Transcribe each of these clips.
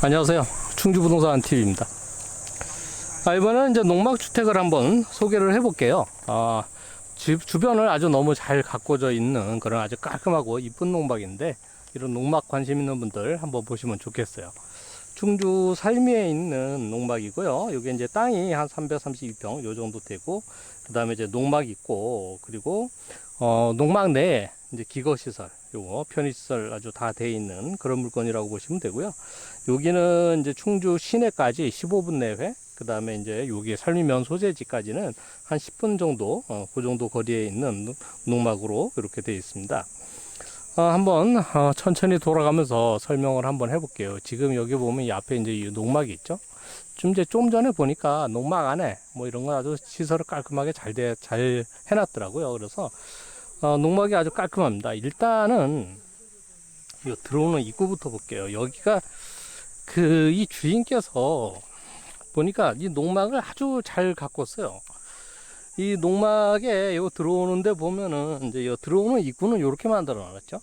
안녕하세요. 충주부동산 TV입니다. 아, 이번에는 이제 농막주택을 한번 소개를 해볼게요. 아, 집 주변을 아주 너무 잘 가꿔져 있는 그런 아주 깔끔하고 이쁜 농막인데, 이런 농막 관심 있는 분들 한번 보시면 좋겠어요. 충주 살미에 있는 농막이고요. 여기 이제 땅이 한 332평 요 정도 되고, 그 다음에 이제 농막 있고, 그리고, 어, 농막 내에 이제 기거시설, 요거 편의시설 아주 다 돼 있는 그런 물건이라고 보시면 되고요. 여기는 이제 충주 시내까지 15분 내외, 그 다음에 이제 여기 살미면 소재지까지는 한 10분 정도, 어, 그 정도 거리에 있는 농- 농막으로 이렇게 되어 있습니다. 어, 한번 어, 천천히 돌아가면서 설명을 한번 해볼게요. 지금 여기 보면 이 앞에 이제 이 농막이 있죠. 좀 이제 좀 전에 보니까 농막 안에 뭐 이런 거 아주 시설을 깔끔하게 잘, 돼, 잘 해놨더라고요. 그래서 어, 농막이 아주 깔끔합니다. 일단은 이 들어오는 입구부터 볼게요. 여기가 그 이 주인께서 보니까 이 농막을 아주 잘 가꿨어요. 이 농막에 요 들어오는데 보면은 이제 요 들어오는 입구는 이렇게 만들어 놨죠.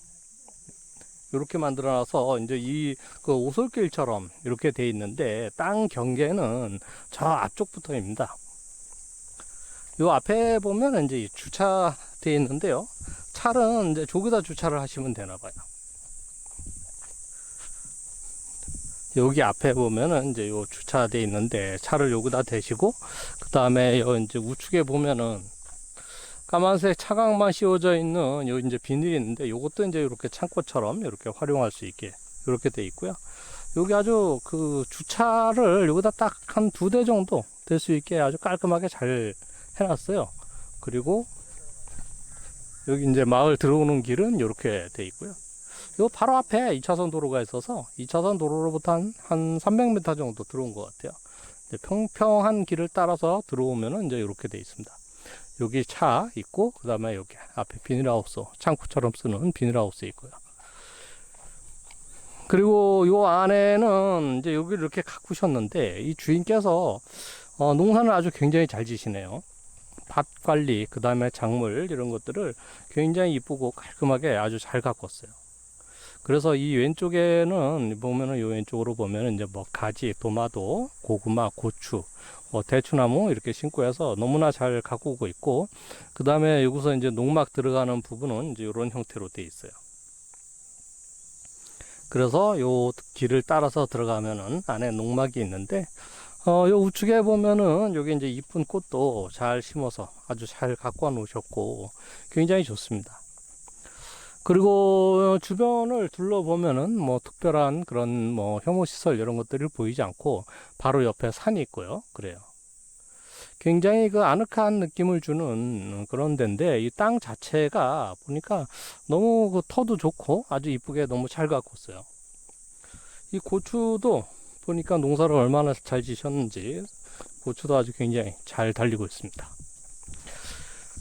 이렇게 만들어 놔서 이제 이 그 오솔길처럼 이렇게 돼 있는데 땅 경계는 저 앞쪽부터입니다. 요 앞에 보면 이제 주차 돼 있는데요. 차는 이제 저기다 주차를 하시면 되나 봐요. 여기 앞에 보면은 이제 요 주차돼 있는데 차를 여기다 대시고 그 다음에 요 이제 우측에 보면은 까만색 차광만 씌워져 있는 요 이제 비닐이 있는데 요것도 이제 이렇게 창고처럼 이렇게 활용할 수 있게 이렇게 돼 있고요. 여기 아주 그 주차를 여기다 딱 한 두 대 정도 될 수 있게 아주 깔끔하게 잘 해놨어요. 그리고 여기 이제 마을 들어오는 길은 이렇게 돼 있고요. 요 바로 앞에 2차선 도로가 있어서 2차선 도로로부터 한, 한 300m 정도 들어온 것 같아요. 평평한 길을 따라서 들어오면은 이제 이렇게 돼 있습니다. 여기 차 있고, 그 다음에 여기 앞에 비닐하우스, 창고처럼 쓰는 비닐하우스 있고요. 그리고 요 안에는 이제 여기를 이렇게 가꾸셨는데, 이 주인께서 어, 농사를 아주 굉장히 잘 지시네요. 밭 관리, 그 다음에 작물, 이런 것들을 굉장히 이쁘고 깔끔하게 아주 잘 가꿨어요. 그래서 이 왼쪽에는 보면은 요 왼쪽으로 보면은 이제 뭐 가지, 도마도, 고구마, 고추, 뭐 대추나무 이렇게 심고 해서 너무나 잘 가꾸고 있고 그 다음에 여기서 이제 농막 들어가는 부분은 이제 이런 형태로 돼 있어요. 그래서 요 길을 따라서 들어가면은 안에 농막이 있는데 어, 요 우측에 보면은 여기 이제 이쁜 꽃도 잘 심어서 아주 잘 갖고 놓으셨고 굉장히 좋습니다. 그리고 주변을 둘러보면은 뭐 특별한 그런 뭐 혐오시설 이런 것들이 보이지 않고 바로 옆에 산이 있고요. 그래요. 굉장히 그 아늑한 느낌을 주는 그런 데인데 이 땅 자체가 보니까 너무 그 터도 좋고 아주 이쁘게 너무 잘 가꿨어요. 이 고추도 보니까 농사를 얼마나 잘 지셨는지 고추도 아주 굉장히 잘 달리고 있습니다.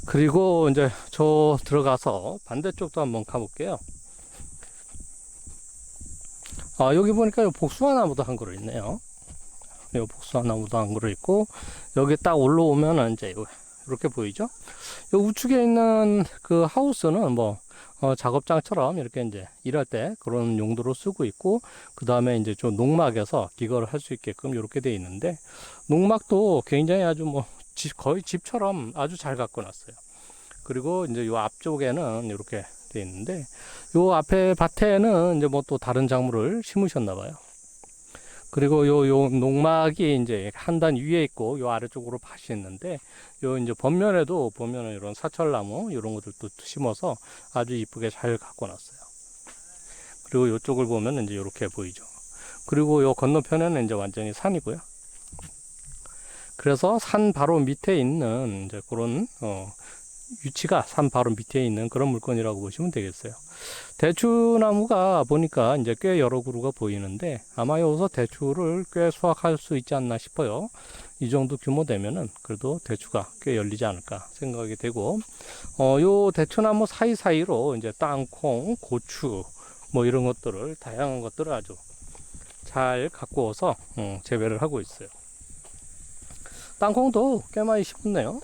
그리고 이제 저 들어가서 반대쪽도 한번 가볼게요. 아, 여기 보니까 요 복숭아 나무도 한 그루 있네요. 요 복숭아 나무도 한 그루 있고, 여기 딱 올라오면은 이제 요- 이렇게 보이죠? 요 우측에 있는 그 하우스는 뭐, 어, 작업장처럼 이렇게 이제 일할 때 그런 용도로 쓰고 있고, 그 다음에 이제 좀 농막에서 기거를 할 수 있게끔 이렇게 돼 있는데, 농막도 굉장히 아주 뭐, 집, 거의 집처럼 아주 잘 갖고 놨어요. 그리고 이제 요 앞쪽에는 이렇게 돼 있는데, 요 앞에 밭에는 이제 뭐 또 다른 작물을 심으셨나 봐요. 그리고 요, 요 농막이 이제 한 단 위에 있고, 요 아래쪽으로 밭이 있는데, 요 이제 겉면에도 보면은 이런 사철나무, 이런 것들도 심어서 아주 이쁘게 잘 갖고 놨어요. 그리고 요쪽을 보면 이제 이렇게 보이죠. 그리고 요 건너편에는 이제 완전히 산이고요. 그래서 산 바로 밑에 있는 이제 그런 어, 위치가 산 바로 밑에 있는 그런 물건이라고 보시면 되겠어요. 대추나무가 보니까 이제 꽤 여러 그루가 보이는데 아마 여기서 대추를 꽤 수확할 수 있지 않나 싶어요. 이 정도 규모 되면은 그래도 대추가 꽤 열리지 않을까 생각이 되고 어, 요 대추나무 사이사이로 이제 땅콩, 고추 뭐 이런 것들을 다양한 것들을 아주 잘 가꾸어서 음, 재배를 하고 있어요. 땅콩도 꽤 많이 심었네요.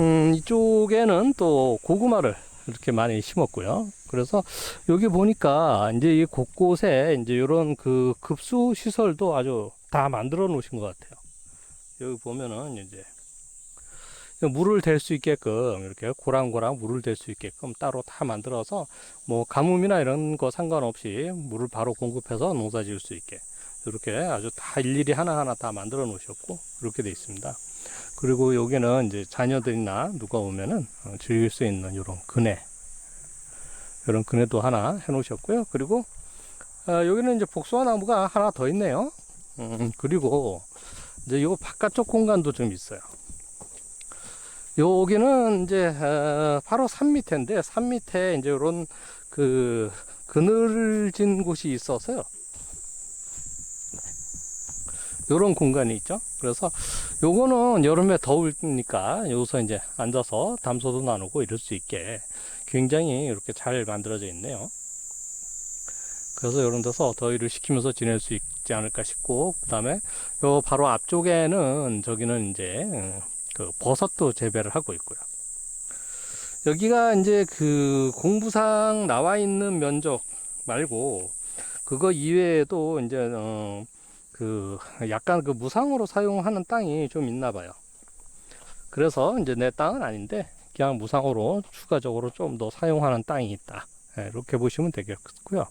음, 이쪽에는 또 고구마를 이렇게 많이 심었고요. 그래서 여기 보니까 이제 이 곳곳에 이제 이런 그 급수 시설도 아주 다 만들어 놓으신 것 같아요. 여기 보면은 이제 물을 댈 수 있게끔 이렇게 고랑고랑 물을 댈 수 있게끔 따로 다 만들어서 뭐 가뭄이나 이런 거 상관없이 물을 바로 공급해서 농사 지을 수 있게 이렇게 아주 다 일일이 하나하나 다 만들어 놓으셨고 이렇게 돼 있습니다. 그리고 여기는 이제 자녀들이나 누가 오면은 어, 즐길 수 있는 이런 그네 이런 그네도 하나 해 놓으셨고요. 그리고 어, 여기는 이제 복숭아 나무가 하나 더 있네요. 음, 그리고 이제 요 바깥쪽 공간도 좀 있어요. 여기는 이제 어, 바로 산 밑에인데 산 밑에 이제 이런 그 그늘진 곳이 있어서요. 요런 공간이 있죠. 그래서 요거는 여름에 더우니까 여기서 이제 앉아서 담소도 나누고 이럴 수 있게 굉장히 이렇게 잘 만들어져 있네요. 그래서 이런 데서 더위를 식히면서 지낼 수 있지 않을까 싶고, 그 다음에 요 바로 앞쪽에는 저기는 이제 음, 그 버섯도 재배를 하고 있고요. 여기가 이제 그 공부상 나와 있는 면적 말고 그거 이외에도 이제 어, 그 약간 그 무상으로 사용하는 땅이 좀 있나 봐요. 그래서 이제 내 땅은 아닌데 그냥 무상으로 추가적으로 좀 더 사용하는 땅이 있다. 예, 이렇게 보시면 되겠고요.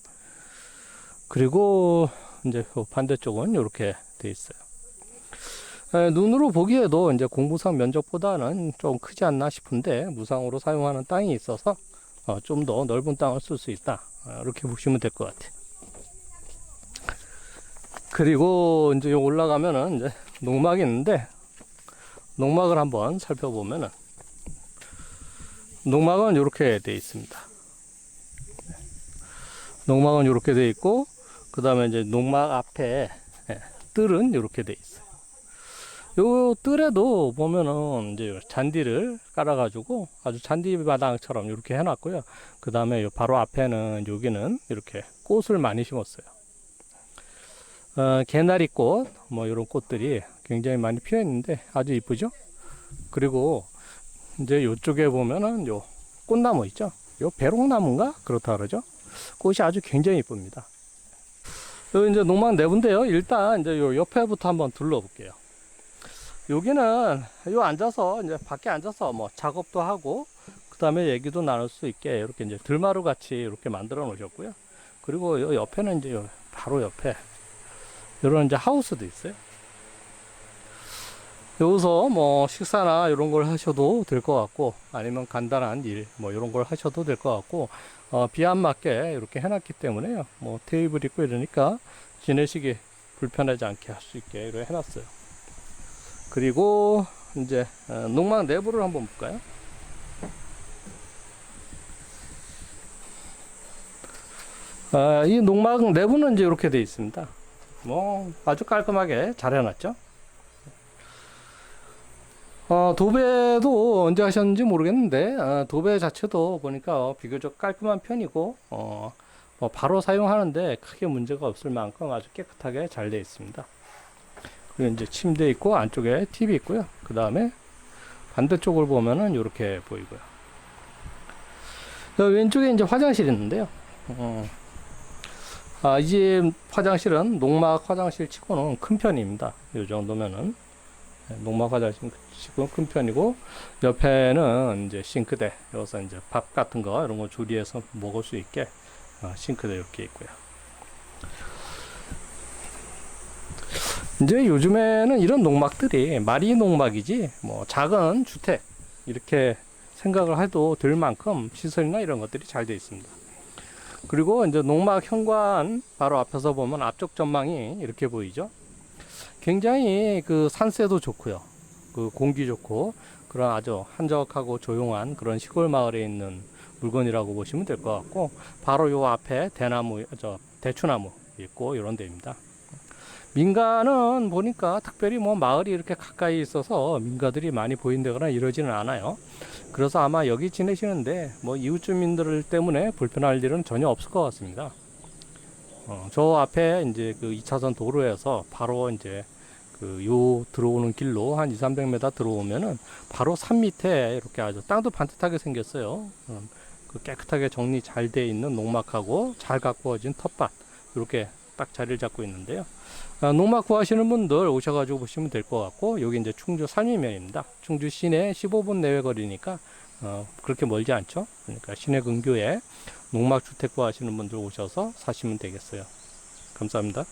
그리고 이제 그 반대쪽은 이렇게 돼 있어요. 예, 눈으로 보기에도 이제 공부상 면적보다는 좀 크지 않나 싶은데 무상으로 사용하는 땅이 있어서 어, 좀더 넓은 땅을 쓸 수 있다. 어, 이렇게 보시면 될 것 같아요. 그리고 이제 요 올라가면은 이제 농막이 있는데 농막을 한번 살펴보면은 농막은 이렇게 돼 있습니다. 농막은 이렇게 돼 있고 그 다음에 이제 농막 앞에 예, 뜰은 이렇게 돼 있어요. 요 뜰에도 보면은 이제 잔디를 깔아가지고 아주 잔디 마당처럼 이렇게 해놨고요. 그 다음에 바로 앞에는 여기는 이렇게 꽃을 많이 심었어요. 어, 개나리꽃, 뭐 이런 꽃들이 굉장히 많이 피어 있는데 아주 이쁘죠? 그리고 이제 이쪽에 보면은 요 꽃나무 있죠? 요 배롱나무인가? 그렇다 그러죠? 꽃이 아주 굉장히 이쁩니다. 요 이제 농막 내부인데요. 일단 이제 요 옆에부터 한번 둘러볼게요. 여기는 요 앉아서 이제 밖에 앉아서 뭐 작업도 하고 그 다음에 얘기도 나눌 수 있게 이렇게 이제 들마루 같이 이렇게 만들어 놓으셨고요. 그리고 요 옆에는 이제 요 바로 옆에 이런 이제 하우스도 있어요. 여기서 뭐 식사나 이런 걸 하셔도 될 것 같고 아니면 간단한 일 뭐 이런 걸 하셔도 될 것 같고 어, 비 안 맞게 이렇게 해놨기 때문에요. 뭐 테이블 있고 이러니까 지내시기 불편하지 않게 할 수 있게 이렇게 해놨어요. 그리고 이제 어, 농막 내부를 한번 볼까요? 아, 이 농막 내부는 이제 이렇게 되어 있습니다. 뭐 아주 깔끔하게 잘 해놨죠. 어, 도배도 언제 하셨는지 모르겠는데 어, 도배 자체도 보니까 비교적 깔끔한 편이고 어, 뭐 바로 사용하는데 크게 문제가 없을 만큼 아주 깨끗하게 잘 되어 있습니다. 그리고 이제 침대 있고 안쪽에 TV 있고요. 그 다음에 반대쪽을 보면은 이렇게 보이고요. 왼쪽에 이제 화장실이 있는데요. 어, 아, 이 집 화장실은 농막 화장실 치고는 큰 편입니다. 이 정도면은. 네, 농막 화장실 치고는 큰 편이고, 옆에는 이제 싱크대, 여기서 이제 밥 같은 거, 이런 거 조리해서 먹을 수 있게, 어, 싱크대 이렇게 있고요. 이제 요즘에는 이런 농막들이 마리 농막이지, 뭐 작은 주택, 이렇게 생각을 해도 될 만큼 시설이나 이런 것들이 잘 되어 있습니다. 그리고 이제 농막 현관 바로 앞에서 보면 앞쪽 전망이 이렇게 보이죠. 굉장히 그 산세도 좋고요. 그 공기 좋고 그런 아주 한적하고 조용한 그런 시골 마을에 있는 물건이라고 보시면 될 것 같고 바로 요 앞에 대나무 저 대추나무 있고 이런 데입니다. 민가는 보니까 특별히 뭐 마을이 이렇게 가까이 있어서 민가들이 많이 보인다거나 이러지는 않아요. 그래서 아마 여기 지내시는데 뭐 이웃 주민들 때문에 불편할 일은 전혀 없을 것 같습니다. 어, 저 앞에 이제 그 2차선 도로에서 바로 이제 그 요 들어오는 길로 한 2, 300m 들어오면은 바로 산 밑에 이렇게 아주 땅도 반듯하게 생겼어요. 음, 그 깨끗하게 정리 잘 돼 있는 농막하고 잘 가꾸어진 텃밭 이렇게 딱 자리를 잡고 있는데요. 아, 농막 구하시는 분들 오셔가지고 보시면 될 것 같고 여기 이제 충주 산위면입니다. 충주 시내 15분 내외 거리니까 어, 그렇게 멀지 않죠. 그러니까 시내 근교에 농막 주택 구하시는 분들 오셔서 사시면 되겠어요. 감사합니다.